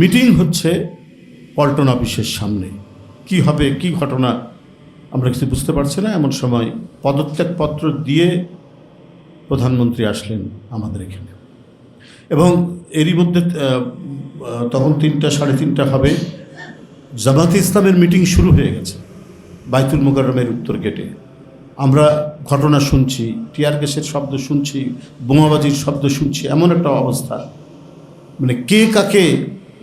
Meeting হচ্ছে পল্টন অফিসের সামনে। কি হবে, কি ঘটনা, আমরা কিছু বুঝতে পারছি না। এমন সময় পদত্যাগপত্র দিয়ে প্রধানমন্ত্রী আসলেন আমাদের এখানে। এবং এরই মধ্যে তখন তিনটা, সাড়ে তিনটা হবে, জামাতে ইসলামের মিটিং শুরু হয়ে গেছে বাইতুল মোকাররমের উত্তর গেটে। আমরা ঘটনা শুনছি টিয়ার গ্যাসের শব্দ শুনছি, বোমাবাজির শব্দ শুনছি, এমন একটা অবস্থা। মানে কে কাকে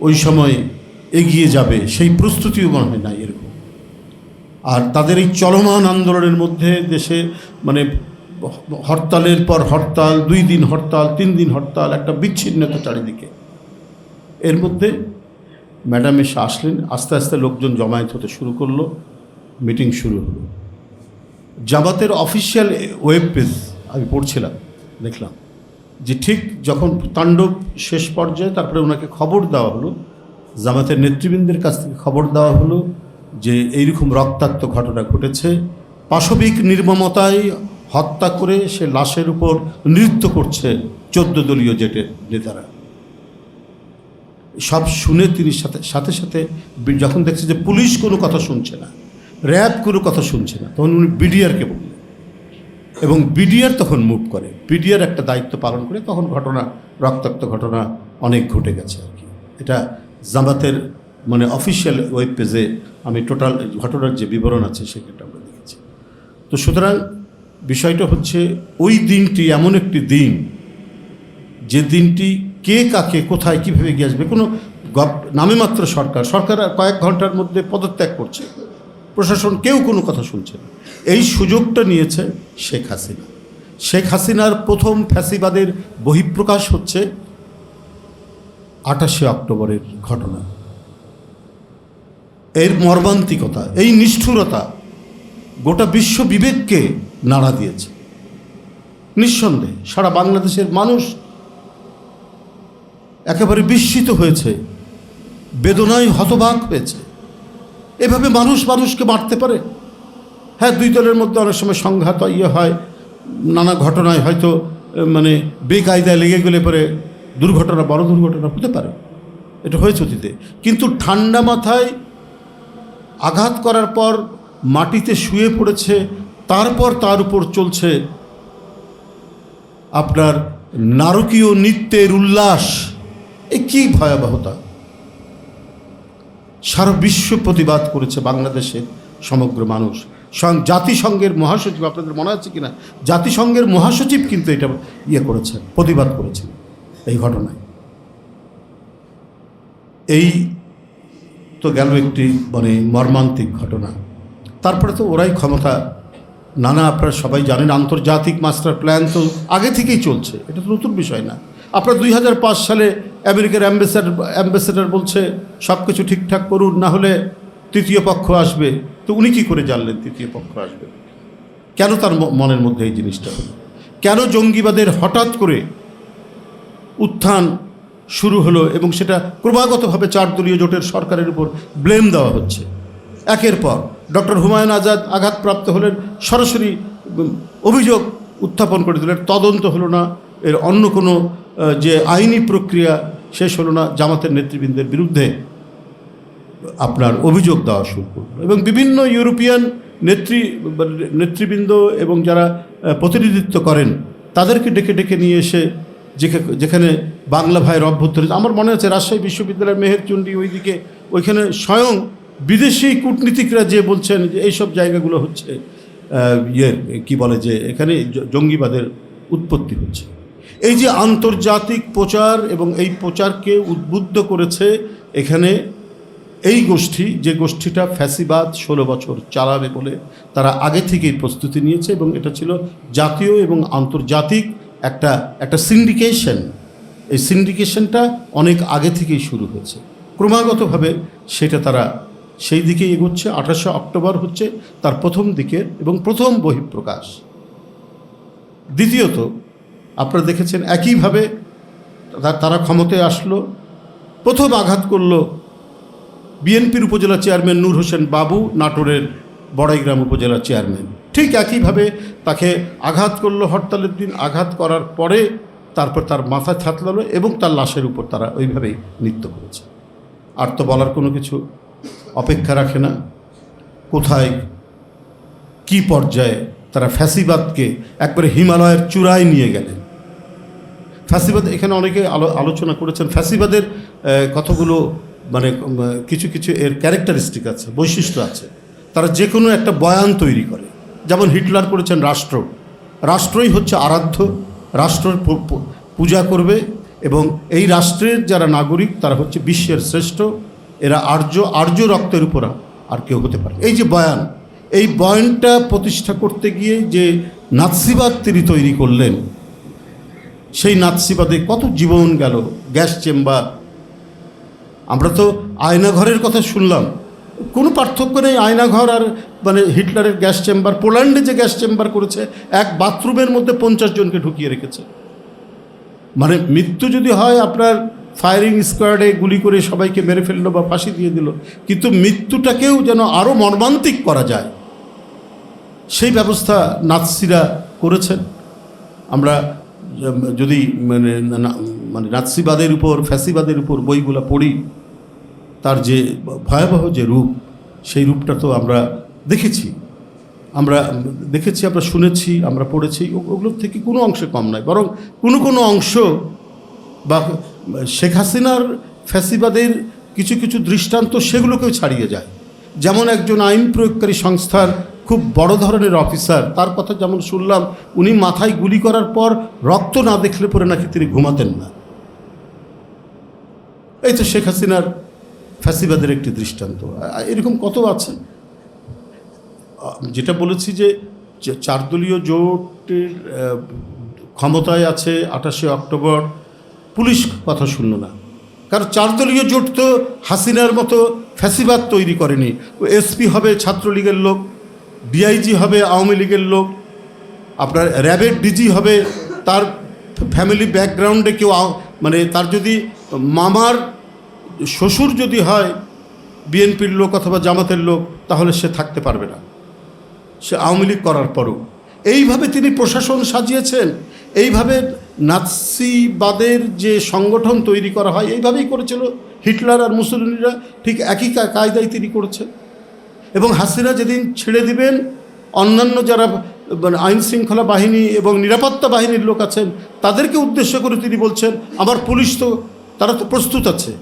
ওই সময় এগিয়ে যাবে, সেই প্রস্তুতিও মনে হয় না এরকম। আর তাদের এই চলমান আন্দোলনের মধ্যে দেশে মানে হরতালের পর হরতাল, দুই দিন হরতাল, তিন দিন হরতাল, একটা বিচ্ছিন্নতা চারিদিকে। এর মধ্যে ম্যাডাম এসে আসলেন, আস্তে আস্তে লোকজন জমায়েত হতে শুরু করল, মিটিং শুরু হলো। জামাতের অফিসিয়াল ওয়েব পেজ আমি পড়ছিলাম, দেখলাম। যে ঠিক যখন তাণ্ডব শেষ পর্যায়ে তারপরে ওনাকে খবর দেওয়া হলো, জামাতের নেতৃবৃন্দের কাছ থেকে খবর দেওয়া হলো যে এইরকম রক্তাক্ত ঘটনা ঘটেছে, পাশবিক নির্মমতায় হত্যা করে সে লাশের উপর নৃত্য করছে চোদ্দ দলীয় জেটের নেতারা। সব শুনে তিনি সাথে সাথে সাথে যখন দেখছে যে পুলিশ কোনো কথা শুনছে না, র্যাব কোনো কথা শুনছে না, তখন উনি বিডিআরকে বললেন। এবং বিডিআর তখন মুভ করে। বিডিআর একটা দায়িত্ব পালন করে তখন ঘটনা, রক্তাক্ত ঘটনা অনেক ঘটে গেছে আর কি। এটা জামাতের মানে অফিসিয়াল ওয়েব পেজে আমি টোটাল ঘটনার যে বিবরণ আছে সেখানটা আমরা দেখেছি। তো সুতরাং বিষয়টা হচ্ছে ওই দিনটি এমন একটি দিন, যে দিনটি কে কাকে, কোথায়, কীভাবে গিয়ে আসবে, কোনো নামে মাত্র সরকার সরকার কয়েক ঘণ্টার মধ্যে পদত্যাগ করছে। প্রশাসন কেউ কোনো কথা শুনছে না। এই সুযোগটা নিয়েছে শেখ হাসিনা। শেখ হাসিনার প্রথম ফ্যাসিবাদের বহিঃপ্রকাশ হচ্ছে আঠাশে অক্টোবরের ঘটনা। এর মর্মান্তিকতা, এই নিষ্ঠুরতা গোটা বিশ্ব বিবেককে নাড়া দিয়েছে। নিঃসন্দেহে সারা বাংলাদেশের মানুষ একেবারে বিস্মিত হয়েছে, বেদনায় হতবাক হয়েছে। এভাবে মানুষ মানুষকে মারতে পারে? হ্যাঁ দুই দলের মধ্যে অনেক সময় সংঘাত ইয়ে হয়, নানা ঘটনায় হয়তো মানে বেকায়দায় লেগে গেলে পরে দুর্ঘটনা, বড় দুর্ঘটনা হতে পারে। এটা হয়েছে অতীতে। কিন্তু ঠান্ডা মাথায় আঘাত করার পর মাটিতে শুয়ে পড়েছে, তারপর তার উপর চলছে আপনার নারকীয় নৃত্যের উল্লাস। এ কী ভয়াবহতা? সারা বিশ্ব প্রতিবাদ করেছে বাংলাদেশের সমগ্র মানুষ। সং- জাতিসংঘের মহাসচিব, আপনাদের মনে আছে কিনা? জাতিসংঘের মহাসচিব কিন্তু এটা ইয়ে করেছেন প্রতিবাদ করেছেন এই ঘটনায়। এই তো গেল একটি মানে মর্মান্তিক ঘটনা। তারপরে তো ওরাই ক্ষমতা নানা, আপনারা সবাই জানেন, আন্তর্জাতিক মাস্টার প্ল্যান তো আগে থেকেই চলছে, এটা তো নতুন বিষয় না। আপনার দুই সালে আমেরিকার অ্যাম্বাসেডার অ্যাম্বাসেডার বলছে সব কিছু ঠিকঠাক করুন, না হলে তৃতীয় পক্ষ আসবে। তো উনি কী করে জানলেন তৃতীয় পক্ষ আসবে? কেন তার মনের মধ্যে এই জিনিসটা হলো? কেন জঙ্গিবাদের হঠাৎ করে উত্থান শুরু হলো এবং সেটা ক্রমাগতভাবে চার দলীয় জোটের সরকারের উপর ব্লেম দেওয়া হচ্ছে? একের পর ডক্টর হুমায়ুন আজাদ আঘাতপ্রাপ্ত হলেন, সরাসরি অভিযোগ উত্থাপন করে দিলেন, তদন্ত হলো না। এর অন্য কোনো যে আইনি প্রক্রিয়া শেষ হলো না, জামাতের নেতৃবৃন্দের বিরুদ্ধে আপনার অভিযোগ দেওয়া শুরু করল। এবং বিভিন্ন ইউরোপিয়ান নেত্রী, নেতৃবৃন্দ এবং যারা প্রতিনিধিত্ব করেন, তাদেরকে ডেকে ডেকে নিয়ে এসে যেখা- যেখানে বাংলা ভাইয়ের অভ্যন্তরীণ আমার মনে আছে রাজশাহী বিশ্ববিদ্যালয়ের মেহেরচণ্ডী ওইদিকে, ওইখানে স্বয়ং বিদেশি কূটনীতিকরা যে বলছেন যে এইসব জায়গাগুলো হচ্ছে ইয়ে কি বলে যে এখানে জঙ্গিবাদের উৎপত্তি হচ্ছে। এই যে আন্তর্জাতিক প্রচার এবং এই প্রচারকে উদ্বুদ্ধ করেছে এখানে এই গোষ্ঠী, যে গোষ্ঠীটা ফ্যাসিবাদ ষোলো বছর চালাবে বলে তারা আগে থেকেই প্রস্তুতি নিয়েছে এবং এটা ছিল জাতীয় এবং আন্তর্জাতিক একটা একটা সিন্ডিকেশন এই সিন্ডিকেশনটা অনেক আগে থেকেই শুরু হয়েছে। ক্রমাগতভাবে সেটা তারা সেই দিকে এগোচ্ছে। আঠাশে অক্টোবর হচ্ছে তার প্রথম দিকের এবং প্রথম বহিঃপ্রকাশ। দ্বিতীয়ত আপনারা দেখেছেন একইভাবে তারা ক্ষমতায় আসলো, প্রথম আঘাত করল বিএনপির উপজেলা চেয়ারম্যান নূর হোসেন বাবু, নাটোরের বড়াইগ্রাম উপজেলা চেয়ারম্যান। ঠিক একইভাবে তাকে আঘাত করল হরতালের দিন, আঘাত করার পরে তারপর তার মাথা ছাতলালো এবং তার লাশের উপর তারা ওইভাবেই নৃত্য করেছে। আর তো বলার কোনো কিছু অপেক্ষা রাখে না। কোথায়, কি পর্যায়ে তারা ফ্যাসিবাদকে একবারে হিমালয়ের চূড়ায় নিয়ে গেলেন। ফ্যাসিবাদ, এখানে অনেকে আলো, আলোচনা করেছেন, ফ্যাসিবাদের কতগুলো মানে কিছু কিছু এর ক্যারেক্টারিস্টিক আছে, বৈশিষ্ট্য আছে। তারা যে কোনো একটা বয়ান তৈরি করে। যেমন হিটলার করেছেন রাষ্ট্র। রাষ্ট্রই হচ্ছে আরাধ্য, রাষ্ট্রের পূজা করবে এবং এই রাষ্ট্রের যারা নাগরিক, তারা হচ্ছে বিশ্বের শ্রেষ্ঠ। এরা আর্য আর্য রক্তের উপর আর কেউ হতে পারে এই যে বয়ান, এই বয়ানটা প্রতিষ্ঠা করতে গিয়ে যে নাৎসিবাদ তিনি তৈরি করলেন সেই নাৎসিবাদে কত জীবন গেল, গ্যাস চেম্বার। আমরা তো আয়নাঘরের কথা শুনলাম। কোনো পার্থক্য নেই আয়নাঘর আর মানে হিটলারের গ্যাস চেম্বার। পোল্যান্ডে যে গ্যাস চেম্বার করেছে, এক বাথরুমের মধ্যে পঞ্চাশ জনকে ঢুকিয়ে রেখেছে। মানে মৃত্যু যদি হয়, আপনার ফায়ারিং স্কোয়াডে গুলি করে সবাইকে মেরে ফেলল বা ফাঁসি দিয়ে দিল, কিন্তু মৃত্যুটাকেও যেন আরও মর্মান্তিক করা যায়, সেই ব্যবস্থা নাৎসিরা করেছেন। আমরা যদি মানে মানে নাৎসিবাদের উপর, ফ্যাসিবাদের উপর বইগুলো পড়ি, তার যে ভয়াবহ যে রূপ, সেই রূপটা তো আমরা দেখেছি। আমরা দেখেছি, আমরা শুনেছি, আমরা পড়েছি ওগুলোর থেকে কোনো অংশে কম নয়। বরং কোনো কোনো অংশ বা শেখ হাসিনার ফ্যাসিবাদের কিছু কিছু দৃষ্টান্ত সেগুলোকেও ছাড়িয়ে যায়। যেমন একজন আইন প্রয়োগকারী সংস্থার খুব বড় ধরনের অফিসার। তার কথা যেমন শুনলাম, উনি মাথায় গুলি করার পর রক্ত না দেখলে পরে নাকি তিনি ঘুমাতেন না। এই তো শেখ হাসিনার ফ্যাসিবাদের একটি দৃষ্টান্ত। এরকম কত আছে? যেটা বলেছি যে চারদলীয় জোটের ক্ষমতায় আছে আঠাশে অক্টোবর, পুলিশ কথা শুনল না। কারণ চারদলীয় জোট তো হাসিনার মতো ফ্যাসিবাদ তৈরি করেনি। এসপি হবে ছাত্রলীগের লোক ডিআইজি হবে, আওয়ামী লীগের লোক, আপনার র্যাবের ডিজি হবে, তার ফ্যামিলি ব্যাকগ্রাউন্ডে কেউ মানে তার যদি মামার শ্বশুর যদি হয় বিএনপির লোক অথবা জামাতের লোক, তাহলে সে থাকতে পারবে না। সে আওয়ামী লীগ করার পরও। এইভাবে তিনি প্রশাসন সাজিয়েছেন, এইভাবে নাৎসিবাদের যে সংগঠন তৈরি করা হয়, এইভাবেই করেছিল হিটলার আর মুসলিমরা, ঠিক একই কায়দায় তিনি করেছেন এবং হাসিনা যেদিন ছেড়ে দিবেন, অন্যান্য যারা মানে আইন শৃঙ্খলা বাহিনী এবং নিরাপত্তা বাহিনীর লোক আছেন, তাদেরকে উদ্দেশ্য করে তিনি বলছেন, আমার পুলিশ তো, তারা তো প্রস্তুত আছে।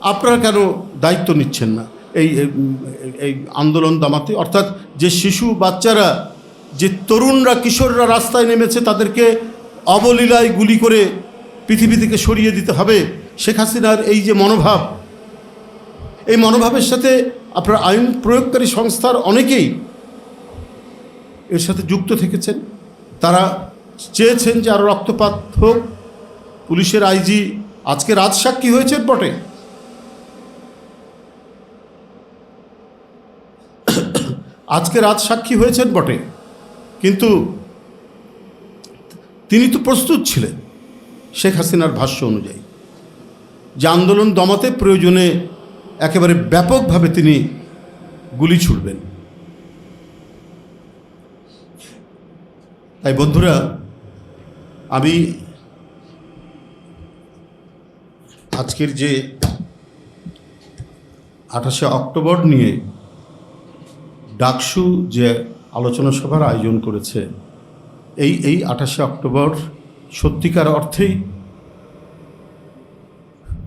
আপনারা কেন দায়িত্ব নিচ্ছেন না? এই, এই- এই আন্দোলন দামাতে। অর্থাৎ যে শিশু, বাচ্চারা, যে তরুণরা, কিশোররা রাস্তায় নেমেছে, তাদেরকে অবলীলায় গুলি করে পৃথিবী থেকে সরিয়ে দিতে হবে। শেখ হাসিনার এই যে মনোভাব, এই মনোভাবের সাথে আপনার আইন প্রয়োগকারী সংস্থার অনেকেই এর সাথে যুক্ত থেকেছেন। তারা চেয়েছেন যে আরও রক্তপাত হোক। পুলিশের আইজি, আজকে রাজসাক্ষী হয়েছেন বটে। আজকে রাজসাক্ষী হয়েছেন বটে। কিন্তু তিনি তো প্রস্তুত ছিলেন শেখ হাসিনার ভাষ্য অনুযায়ী। যে আন্দোলন দমাতে প্রয়োজনে একেবারে ব্যাপকভাবে তিনি গুলি ছুড়বেন। তাই বন্ধুরা, আমি আজকের যে আঠাশে অক্টোবর নিয়ে ডাকসু যে আলোচনা সভার আয়োজন করেছে, এই এই আঠাশে অক্টোবর সত্যিকার অর্থেই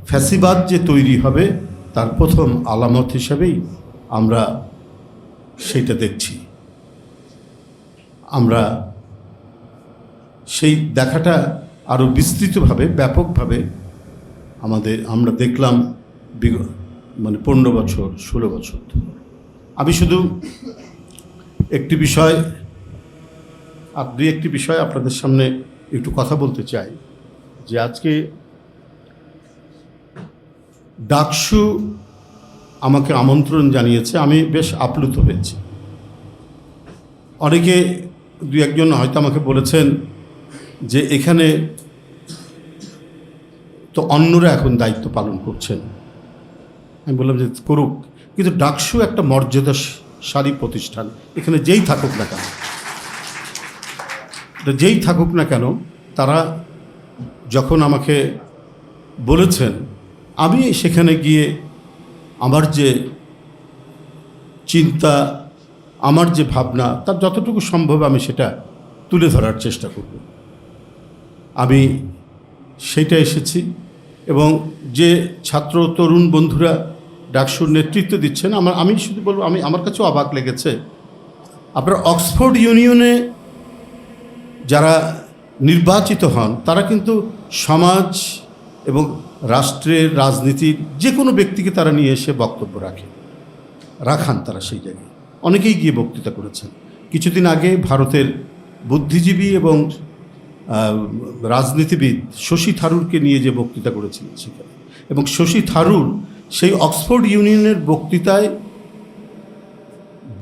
ফ্যাসিবাদ যে তৈরি হবে তার প্রথম আলামত হিসাবেই আমরা সেইটা দেখছি। আমরা সেই দেখাটা আরও বিস্তৃতভাবে, ব্যাপকভাবে আমাদের, আমরা দেখলাম মানে পনেরো বছর, ষোলো বছর আমি শুধু একটি বিষয়, আর দুই একটি বিষয় আপনাদের সামনে একটু কথা বলতে চাই, যে আজকে ডাকসু আমাকে আমন্ত্রণ জানিয়েছে, আমি বেশ আপ্লুত হয়েছি। অনেকে দু একজন হয়তো আমাকে বলেছেন যে এখানে তো অন্যরা এখন দায়িত্ব পালন করছেন। আমি বললাম যে করুক, কিন্তু ডাকসু একটা মর্যাদা মর্যাদাশালী প্রতিষ্ঠান। এখানে যেই থাকুক না কেন যেই থাকুক না কেন, তারা যখন আমাকে বলেছেন আমি সেখানে গিয়ে আমার যে চিন্তা, আমার যে ভাবনা, তার যতটুকু সম্ভব আমি সেটা তুলে ধরার চেষ্টা করব। আমি সেটা এসেছি এবং যে ছাত্র, তরুণ বন্ধুরা ডাকসুর নেতৃত্ব দিচ্ছেন, আমার, আমি শুধু বলব, আমি, আমার কাছেও অবাক লেগেছে। আপনার অক্সফোর্ড ইউনিয়নে যারা নির্বাচিত হন, তারা কিন্তু সমাজ এবং রাষ্ট্রের রাজনীতির যে কোনো ব্যক্তিকে তারা নিয়ে এসে বক্তব্য রাখে। রাখান তারা সেই জায়গায়। অনেকেই গিয়ে বক্তৃতা করেছেন। কিছুদিন আগে ভারতের বুদ্ধিজীবী এবং রাজনীতিবিদ শশী থারুরকে নিয়ে যে বক্তৃতা করেছিলেন সেখানে। এবং শশী থারুর সেই অক্সফোর্ড ইউনিয়নের বক্তৃতায়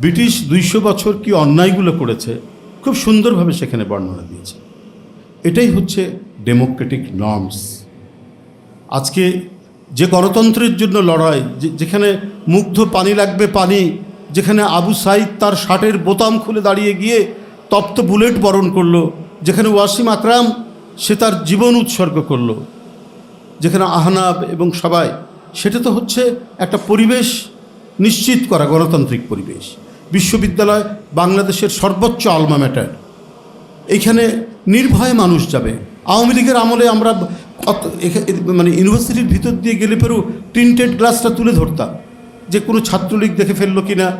ব্রিটিশ দুইশো বছর কি অন্যায়গুলো করেছে, খুব সুন্দরভাবে সেখানে বর্ণনা দিয়েছে এটাই হচ্ছে ডেমোক্রেটিক নর্মস। আজকে যে গণতন্ত্রের জন্য লড়াই যেখানে মুগ্ধ পানি লাগবে পানি, যেখানে আবু সাইদ তার শার্টের বোতাম খুলে দাঁড়িয়ে গিয়ে তপ্ত বুলেট বরণ করল, যেখানে ওয়াসিম আকরাম সে তার জীবন উৎসর্গ করল, যেখানে আহনাব এবং সবাই, সেটা তো হচ্ছে একটা পরিবেশ নিশ্চিত করা, গণতান্ত্রিক পরিবেশ। বিশ্ববিদ্যালয় বাংলাদেশের সর্বোচ্চ আলমা ম্যাটার। এইখানে নির্ভয়ে মানুষ যাবে। আওয়ামী লীগের আমলে আমরা মানে ইউনিভার্সিটির ভিতর দিয়ে গেলে পেরেও প্রিন্টেড গ্লাসটা তুলে ধরতাম। যে কোনো ছাত্রলীগ দেখে ফেলল কি না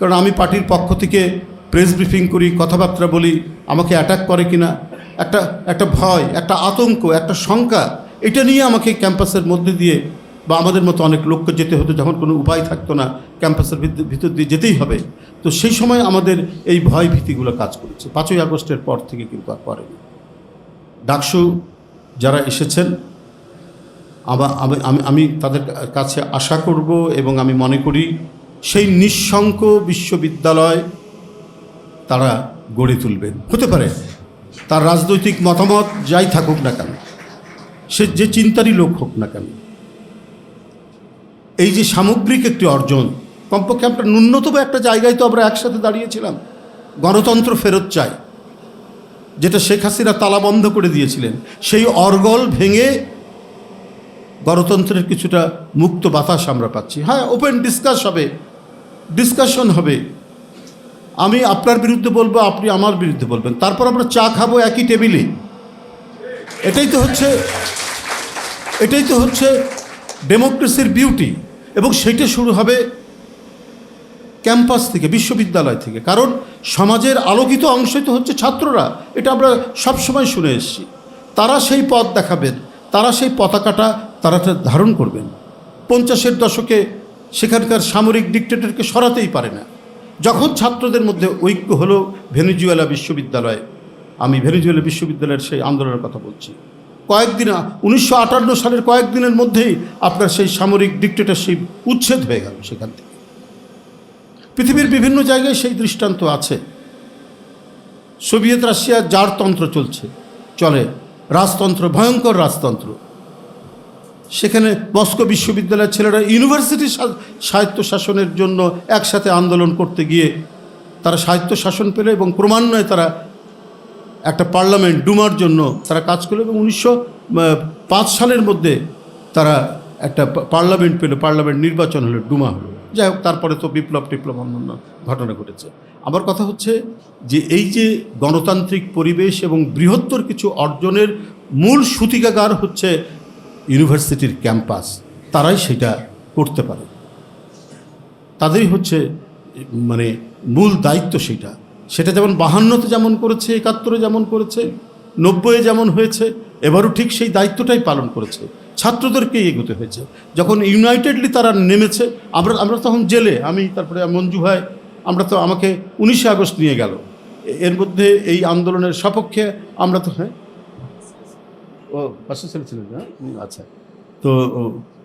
কারণ আমি পার্টির পক্ষ থেকে প্রেস ব্রিফিং করি, কথাবার্তা বলি, আমাকে অ্যাটাক করে কি না একটা একটা ভয়, একটা আতঙ্ক, একটা শঙ্কা, এটা নিয়ে আমাকে ক্যাম্পাসের মধ্যে দিয়ে বা আমাদের মতো অনেক লোককে যেতে হতো যখন কোনো উপায় থাকতো না ক্যাম্পাসের ভিত- ভিতর দিয়ে যেতেই হবে। তো সেই সময় আমাদের এই ভয় ভীতিগুলো কাজ করেছে। পাঁচই আগস্টের পর থেকে কিন্তু আর করেনি ডাকসু যারা এসেছেন, আবার আমি আমি তাদের কাছে আশা করব এবং আমি মনে করি সেই নিঃশঙ্ক বিশ্ববিদ্যালয় তারা গড়ে তুলবেন। হতে পারে তার রাজনৈতিক মতামত যাই থাকুক না কেন, সে যে চিন্তারই লোক হোক না কেন, এই যে সামগ্রিক একটি অর্জন, কমপক্ষে আমরা ন্যূনতম একটা জায়গায় তো আমরা একসাথে দাঁড়িয়েছিলাম, গণতন্ত্র ফেরত চাই। যেটা শেখ হাসিনা তালাবন্ধ করে দিয়েছিলেন, সেই অর্গল ভেঙে গণতন্ত্রের কিছুটা মুক্ত বাতাস আমরা পাচ্ছি। হ্যাঁ ওপেন ডিসকাস হবে ডিসকাশন হবে। আমি আপনার বিরুদ্ধে বলব, আপনি আমার বিরুদ্ধে বলবেন। তারপর আমরা চা খাব একই টেবিলে। এটাই তো হচ্ছে, এটাই তো হচ্ছে ডেমোক্রেসির বিউটি এবং সেটা শুরু হবে ক্যাম্পাস থেকে, বিশ্ববিদ্যালয় থেকে। কারণ সমাজের আলোকিত অংশই তো হচ্ছে ছাত্ররা। এটা আমরা সবসময় শুনে এসেছি। তারা সেই পথ দেখাবেন, তারা সেই পতাকাটা তারা ধারণ করবেন। পঞ্চাশের দশকে সেখানকার সামরিক ডিক্টেটরকে সরাতেই পারে না। যখন ছাত্রদের মধ্যে ঐক্য হলো ভেনিজুয়েলা বিশ্ববিদ্যালয়ে, আমি ভেনিজুয়েলা বিশ্ববিদ্যালয়ের সেই আন্দোলনের কথা বলছি। কয়েকদিন, উনিশশো আটান্ন সালের কয়েকদিনের মধ্যেই আপনার সেই সামরিক ডিক্টেটরশিপ উচ্ছেদ হয়ে গেল সেখান থেকে। পৃথিবীর বিভিন্ন জায়গায় সেই দৃষ্টান্ত আছে। সোভিয়েত রাশিয়ার জার তন্ত্র চলছে, চলে। রাজতন্ত্র, ভয়ঙ্কর রাজতন্ত্র। সেখানে মস্কো বিশ্ববিদ্যালয়ের ছেলেরা ইউনিভার্সিটি সাহিত্য শাসনের জন্য একসাথে আন্দোলন করতে গিয়ে তারা সাহিত্য শাসন পেল এবং ক্রমান্বয়ে তারা একটা পার্লামেন্ট ডুমার জন্য তারা কাজ করল এবং উনিশশো পাঁচ সালের মধ্যে তারা একটা পার্লামেন্ট পেল, পার্লামেন্ট নির্বাচন হলো, ডুমা হলো। যাই হোক, তারপরে তো বিপ্লব টিপ্লব অন্যান্য ঘটনা ঘটেছে। আমার কথা হচ্ছে যে এই যে গণতান্ত্রিক পরিবেশ এবং বৃহত্তর কিছু অর্জনের মূল সূতিকাগার হচ্ছে ইউনিভার্সিটির ক্যাম্পাস, তারাই সেটা করতে পারে। তাদেরই হচ্ছে মানে মূল দায়িত্ব সেটা। সেটা যেমন বাহান্নতে যেমন করেছে, একাত্তরে যেমন করেছে, নব্বইয়ে যেমন হয়েছে, এবারও ঠিক সেই দায়িত্বটাই পালন করেছে। ছাত্রদেরকেই এগোতে হয়েছে। যখন ইউনাইটেডলি তারা নেমেছে, আমরা আমরা তখন জেলে, আমি তারপরে মঞ্জু ভাই, আমরা তো আমাকে উনিশে আগস্ট নিয়ে গেল। এর মধ্যে এই আন্দোলনের সপক্ষে আমরা তো হ্যাঁ? ও, পাশের ছেলে ছিল আচ্ছা। তো,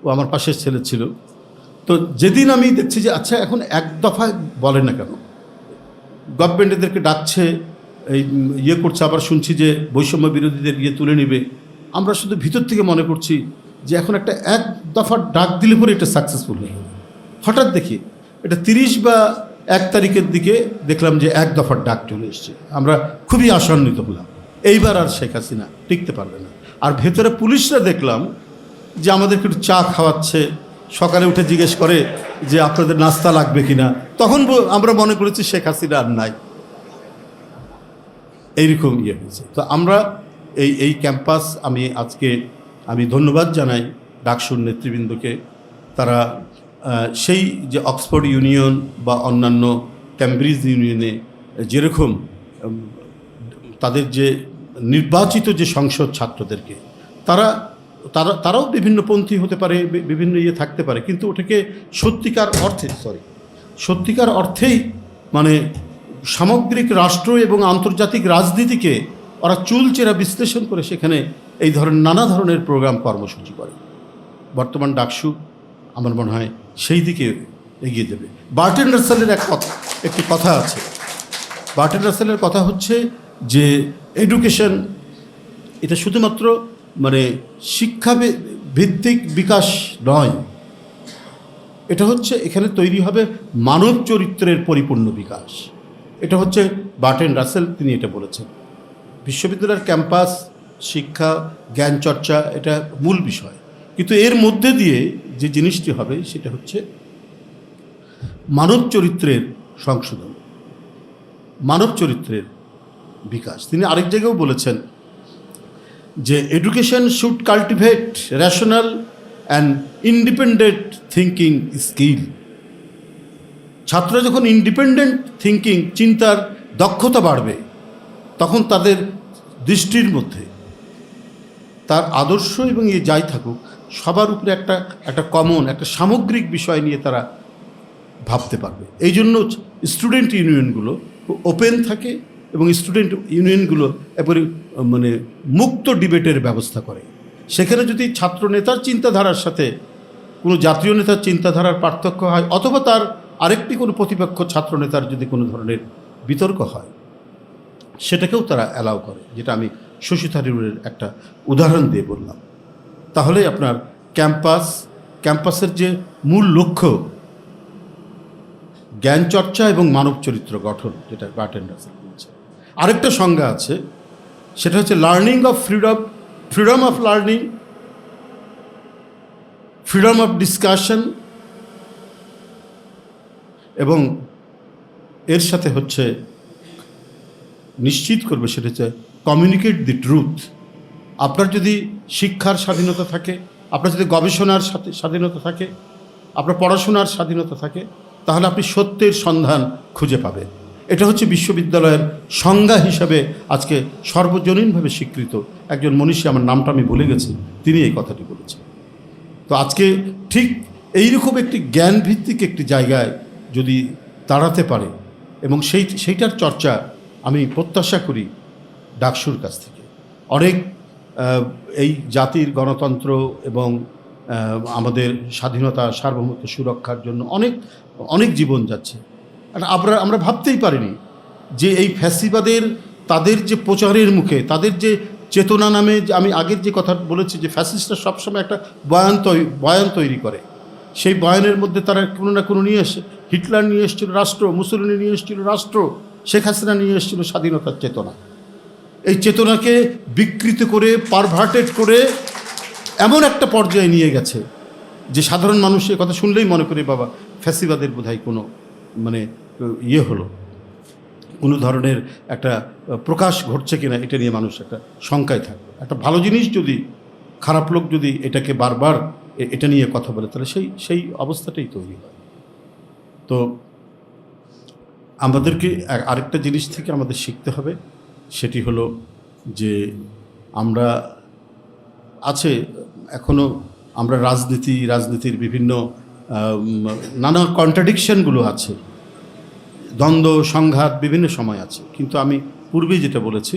ও আমার পাশের ছেলে ছিল। তো যেদিন আমি দেখছি যে আচ্ছা এখন এক দফায় বলে না কেন? গভর্নমেন্ট এদেরকে ডাকছে, এই ইয়ে করছে, আবার শুনছি যে বৈষম্য বিরোধীদের ইয়ে তুলে নেবে। আমরা শুধু ভিতর থেকে মনে করছি যে এখন একটা এক দফার ডাক দিলে পরে এটা সাকসেসফুল হয়ে হঠাৎ দেখি এটা তিরিশ বা এক তারিখের দিকে দেখলাম যে এক দফার ডাক চলে এসছে। আমরা খুবই আশান্বিত হলাম। এইবার আর শেখ হাসিনা টিকতে পারবে না। আর ভেতরে পুলিশরা দেখলাম যে আমাদেরকে একটু চা খাওয়াচ্ছে, সকালে উঠে জিজ্ঞেস করে যে আপনাদের নাস্তা লাগবে কিনা। তখন আমরা মনে করেছি শেখ হাসিনা আর নাই। এইরকম ইয়ে হয়েছে। তো আমরা এই এই ক্যাম্পাস আমি আজকে আমি ধন্যবাদ জানাই ডাকসুর নেতৃবৃন্দকে। তারা সেই যে অক্সফোর্ড ইউনিয়ন বা অন্যান্য ক্যামব্রিজ ইউনিয়নে যেরকম তাদের যে নির্বাচিত যে সংসদ ছাত্রদেরকে, তারা তারা, তারাও বিভিন্ন পন্থী হতে পারে বিভিন্ন ইয়ে থাকতে পারে, কিন্তু ওটাকে সত্যিকার অর্থে সরি সত্যিকার অর্থেই মানে সামগ্রিক রাষ্ট্র এবং আন্তর্জাতিক রাজনীতিকে ওরা চুলচেরা বিশ্লেষণ করে সেখানে এই ধরনের নানা ধরনের প্রোগ্রাম কর্মসূচি করে। বর্তমান ডাকসু আমার মনে হয় সেই দিকে এগিয়ে দেবে বার্টেন রাসেলের এক কথা, একটি কথা আছে। বার্টেন রাসেলের কথা হচ্ছে যে এডুকেশন এটা শুধুমাত্র মানে শিক্ষা ভিত্তিক বিকাশ নয়। এটা হচ্ছে এখানে তৈরি হবে মানব চরিত্রের পরিপূর্ণ বিকাশ। এটা হচ্ছে বার্টেন রাসেল তিনি এটা বলেছেন। বিশ্ববিদ্যালয়ের ক্যাম্পাস, শিক্ষা, জ্ঞান চর্চা, এটা মূল বিষয়। কিন্তু এর মধ্যে দিয়ে যে জিনিসটি হবে, সেটা হচ্ছে মানব চরিত্রের সংশোধন, মানব চরিত্রের বিকাশ। তিনি আরেক জায়গায়ও বলেছেন যে education should cultivate rational and independent thinking skill ছাত্র যখন ইন্ডিপেন্ডেন্ট থিঙ্কিং চিন্তার দক্ষতা বাড়বে তখন তাদের দৃষ্টির মধ্যে তার আদর্শ এবং ইয়ে যাই থাকুক, সবার উপরে একটা একটা কমন একটা সামগ্রিক বিষয় নিয়ে তারা ভাবতে পারবে। এই জন্য স্টুডেন্ট ইউনিয়নগুলো ওপেন থাকে এবং স্টুডেন্ট ইউনিয়নগুলো এবারে মানে মুক্ত ডিবেটের ব্যবস্থা করে। সেখানে যদি ছাত্র নেতার চিন্তাধারার সাথে কোনো জাতীয় নেতার চিন্তাধারার পার্থক্য হয়, অথবা তার আরেকটি কোনো প্রতিপক্ষ ছাত্র নেতার যদি কোনো ধরনের বিতর্ক হয় সেটাকেও তারা অ্যালাউ করে, যেটা আমি শশী থারুরের একটা উদাহরণ দিয়ে বললাম। তাহলে আপনার ক্যাম্পাস, ক্যাম্পাসের যে মূল লক্ষ্য, জ্ঞান চর্চা এবং মানব চরিত্র গঠন, যেটা বার্টেন বলছে। আরেকটা সংজ্ঞা আছে, সেটা হচ্ছে learning of freedom freedom of learning freedom of discussion এবং এর সাথে হচ্ছে নিশ্চিত করবে সেটা হচ্ছে কমিউনিকেট দি ট্রুথ আপনার যদি শিক্ষার স্বাধীনতা থাকে, আপনার যদি গবেষণার স্বাধীনতা থাকে, আপনার পড়াশোনার স্বাধীনতা থাকে, তাহলে আপনি সত্যের সন্ধান খুঁজে পাবেন। এটা হচ্ছে বিশ্ববিদ্যালয়ের সংজ্ঞা হিসাবে আজকে সর্বজনীনভাবে স্বীকৃত একজন মনীষী, আমার নামটা আমি ভুলে গেছি, তিনি এই কথাটি বলেছেন। তো আজকে ঠিক এইরকম একটি জ্ঞানভিত্তিক একটি জায়গায় যদি দাঁড়াতে পারে, এবং সেই সেইটার চর্চা আমি প্রত্যাশা করি ডাকসুর কাছ থেকে। অনেক এই জাতির গণতন্ত্র এবং আমাদের স্বাধীনতা, সার্বভৌমত্ব সুরক্ষার জন্য অনেক অনেক জীবন যাচ্ছে। আমরা আমরা ভাবতেই পারিনি যে এই ফ্যাসিবাদের, তাদের যে প্রচারের মুখে, তাদের যে চেতনা নামে আমি আগের যে কথা বলেছি যে ফ্যাসিস্টরা সবসময় একটা বয়ান তৈরি বয়ান তৈরি করে। সেই বয়ানের মধ্যে তারা কোনো না কোনো নিয়ে এসে, হিটলার নিয়ে এসেছিল রাষ্ট্র, মুসলিনি নিয়ে এসেছিল রাষ্ট্র। শেখ হাসিনা নিয়ে এসেছিল স্বাধীনতার চেতনা। এই চেতনাকে বিকৃত করে পারভার্টেড করে এমন একটা পর্যায়ে নিয়ে গেছে যে সাধারণ মানুষ এ কথা শুনলেই মনে করে, বাবা, ফ্যাসিবাদের বোধহয় কোনো মানে ইয়ে হলো। কোনো ধরনের একটা প্রকাশ ঘটছে কিনা এটা নিয়ে মানুষ একটা শঙ্কায় থাকবে একটা ভালো জিনিস যদি, খারাপ লোক যদি এটাকে বারবার এটা নিয়ে কথা বলে, তাহলে সেই সেই অবস্থাটাই তৈরি হয়। তো আমাদেরকে আরেকটা জিনিস থেকে আমাদের শিখতে হবে, সেটি হলো যে আমরা আছে এখনও আমরা রাজনীতি, রাজনীতির বিভিন্ন নানা কন্ট্রাডিকশনগুলো আছে, দ্বন্দ্ব, সংঘাত বিভিন্ন সময় আছে। কিন্তু আমি পূর্বে যেটা বলেছি,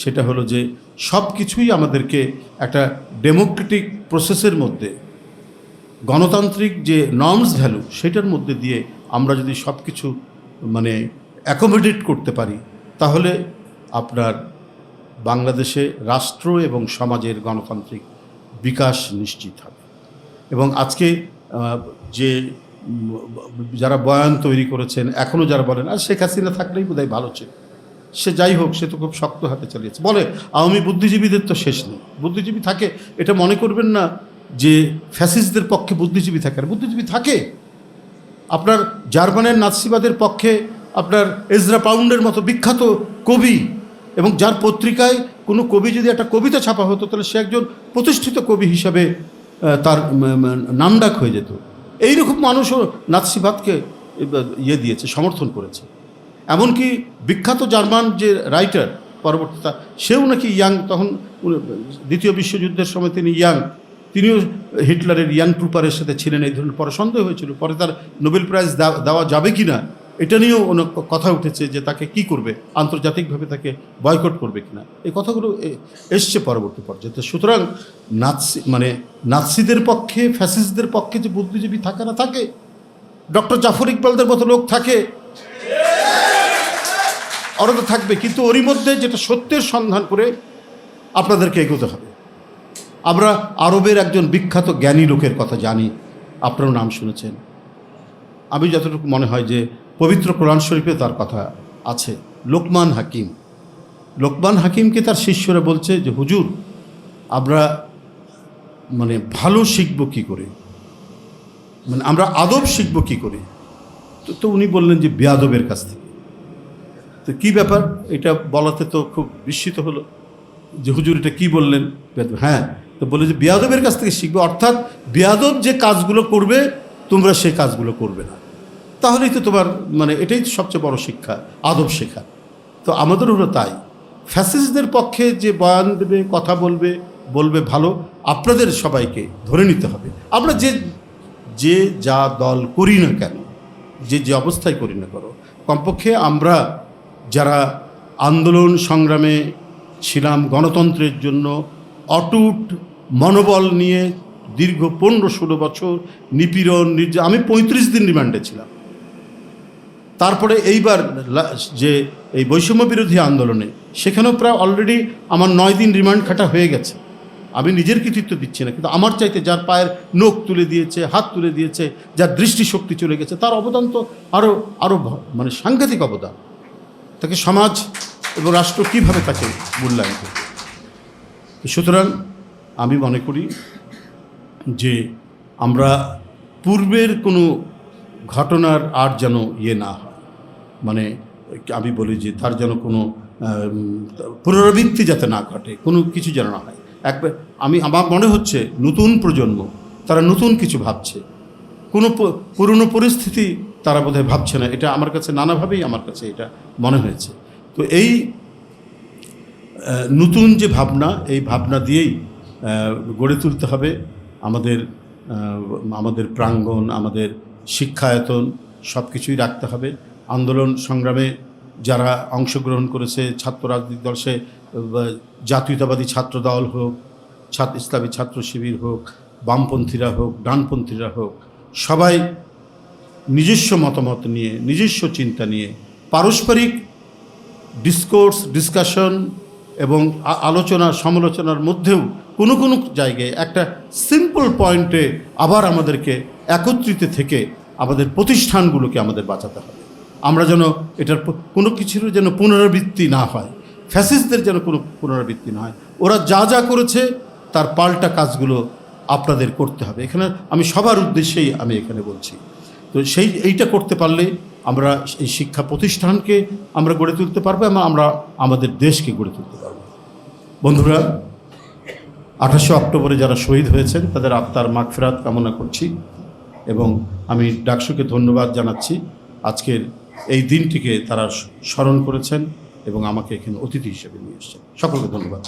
সেটা হলো যে সব কিছুই আমাদেরকে একটা ডেমোক্রেটিক প্রসেসের মধ্যে, গণতান্ত্রিক যে নর্মস ভ্যালু সেটার মধ্যে দিয়ে আমরা যদি সব কিছু মানে অ্যাকোমোডেট করতে পারি, তাহলে আপনার বাংলাদেশে রাষ্ট্র এবং সমাজের গণতান্ত্রিক বিকাশ নিশ্চিত হবে। এবং আজকে যে যারা বয়ান তৈরি করেছেন এখনও যারা বলেন, আর শেখ হাসিনা থাকলেই বোধহয় ভালো ছিল। সে যাই হোক, সে তো খুব শক্ত হাতে চালিয়েছে। বলে, আওয়ামী বুদ্ধিজীবীদের তো শেষ নেই। বুদ্ধিজীবী থাকে, এটা মনে করবেন না যে, ফ্যাসিস্টদের পক্ষে বুদ্ধিজীবী থাকে আর বুদ্ধিজীবী থাকে আপনার জার্মানের নাৎসিবাদের পক্ষে আপনার এজরা পাউন্ডের মতো বিখ্যাত কবি এবং যার পত্রিকায় কোনো কবি যদি একটা কবিতা ছাপা হতো, তাহলে সে একজন প্রতিষ্ঠিত কবি হিসাবে তার নামডাক হয়ে যেত। এইরকম মানুষও নাৎসিবাদকে ইয়ে দিয়েছে, সমর্থন করেছে। এমনকি বিখ্যাত জার্মান যে রাইটার পরবর্তী তা- সেও নাকি ইয়াং, তখন দ্বিতীয় বিশ্বযুদ্ধের সময় তিনি ইয়াং তিনিও হিটলারের ইয়াং ট্রুপারের সাথে ছিলেন, এই ধরনের পরে সন্দেহ হয়েছিল। পরে তার নোবেল প্রাইজ দেওয়া- যাবে কি না এটা নিয়েও অনেক কথা উঠেছে যে তাকে কি করবে, আন্তর্জাতিকভাবে তাকে বয়কট করবে কিনা। এই কথাগুলো এসছে পরবর্তী পর্যায়ে। সুতরাং নাৎসি মানে নাৎসিদের পক্ষে, ফ্যাসিস্টদের পক্ষে যে বুদ্ধিজীবী থাকে না, থাকে। ডক্টর জাফর ইকবালদের মতো লোক থাকে। তো থাকবে। কিন্তু ওরই মধ্যে যেটা সত্যের সন্ধান করে আপনাদেরকে এগোতে হবে। আমরা আরবের একজন বিখ্যাত জ্ঞানী লোকের কথা জানি। আপনারও নাম শুনেছেন। আমি যতটুকু মনে হয় যে পবিত্র কোরআন শরীফে তার কথা আছে। লোকমান হাকিম। লোকমান হাকিমকে তার শিষ্যরা বলছে যে, হুজুর, আমরা মানে ভালো শিখব কি করে? মানে আমরা আদব শিখব কি করে? তো তো উনি বললেন যে বেয়াদবের কাছ থেকে। তো কী ব্যাপার? এটা বলাতে তো খুব বিস্মিত হলো যে, হুজুর, এটা কী বললেন? হ্যাঁ তো বলে যে বেয়াদবের কাছ থেকে শিখবে। অর্থাৎ বেয়াদব যে কাজগুলো করবে, তোমরা সেই কাজগুলো করবে না। তাহলেই তো তোমার মানে এটাই সবচেয়ে বড় শিক্ষা, আদব শেখা। তো আমাদের হলো তাই। ফ্যাসিস্টদের পক্ষে যে বয়ান দেবে, কথা বলবে বলবে ভালো, আপনাদের সবাইকে ধরে নিতে হবে। আমরা যে যে যা দল করি না কেন, যে যে অবস্থায় করি না করো কমপক্ষে আমরা যারা আন্দোলন সংগ্রামে ছিলাম গণতন্ত্রের জন্য, অটুট মনোবল নিয়ে দীর্ঘ পনেরো ষোলো বছর নিপীড়ন নির্যা আমি পঁয়ত্রিশ দিন রিমান্ডে ছিলাম। তারপরে এইবার যে এই বৈষম্য বিরোধী আন্দোলনে, সেখানেও প্রায় অলরেডি আমার নয় দিন রিমান্ড খাটা হয়ে গেছে। আমি নিজের কৃতিত্ব দিচ্ছি না, কিন্তু আমার চাইতে যার পায়ের নখ তুলে দিয়েছে, হাত তুলে দিয়েছে, যার দৃষ্টিশক্তি চলে গেছে, তার অবদান তো আরও আরও মানে সাংঘাতিক অবদান। তাকে সমাজ এবং রাষ্ট্র কীভাবে তাকে মূল্যায়ন করবে? সুতরাং আমি মনে করি যে আমরা পূর্বের কোনো ঘটনার আর যেন ইয়ে না হয়। মানে আমি বলি যে তার যেন কোনো পুনরাবৃত্তি যাতে না ঘটে, কোনো কিছু যেন না হয়। একবার আমি, আমার মনে হচ্ছে নতুন প্রজন্ম, তারা নতুন কিছু ভাবছে। কোনো পুরনো পরিস্থিতি তারা বোধহয় ভাবছে না। এটা আমার কাছে নানাভাবেই আমার কাছে এটা মনে হয়েছে। তো এই নতুন যে ভাবনা, এই ভাবনা দিয়েই গড়ে তুলতে হবে। আমাদের আমাদের প্রাঙ্গণ, আমাদের শিক্ষায়তন সব কিছুই রাখতে হবে। আন্দোলন সংগ্রামে যারা অংশগ্রহণ করেছে, ছাত্র রাজনৈতিক দল, সে জাতীয়তাবাদী ছাত্র দল হোক, ছাত্র, ইসলামী ছাত্র শিবির হোক, বামপন্থীরা হোক, ডানপন্থীরা হোক, সবাই নিজস্ব মতামত নিয়ে, নিজস্ব চিন্তা নিয়ে, পারস্পরিক ডিসকোর্স ডিসকাশন এবং আলোচনা, সমালোচনার মধ্যেও কোনো কোনো জায়গায় একটা সিম্পল পয়েন্টে আবার আমাদেরকে একত্রিত থেকে আমাদের প্রতিষ্ঠানগুলোকে আমাদের বাঁচাতে হবে। আমরা যেন এটার কোনো কিছুর যেন পুনরাবৃত্তি না হয় ফ্যাসিস্টদের যেন কোনো পুনরাবৃত্তি না হয়। ওরা যা যা করেছে, তার পাল্টা কাজগুলো আপনাদের করতে হবে। এখানে আমি সবার উদ্দেশ্যেই আমি এখানে বলছি। তো সেই, এইটা করতে পারলে আমরা এই শিক্ষা প্রতিষ্ঠানকে আমরা গড়ে তুলতে পারব এবং আমরা আমাদের দেশকে গড়ে তুলতে পারব। বন্ধুরা, আঠাশে অক্টোবরে যারা শহীদ হয়েছেন, তাদের আত্মার মাগফেরাত কামনা করছি এবং আমি ডাকসুকে ধন্যবাদ জানাচ্ছি। আজকের এই দিনটিকে তারা স্মরণ করেছেন এবং আমাকে এখানে অতিথি হিসেবে নিয়ে এসেছেন। সকলকে ধন্যবাদ।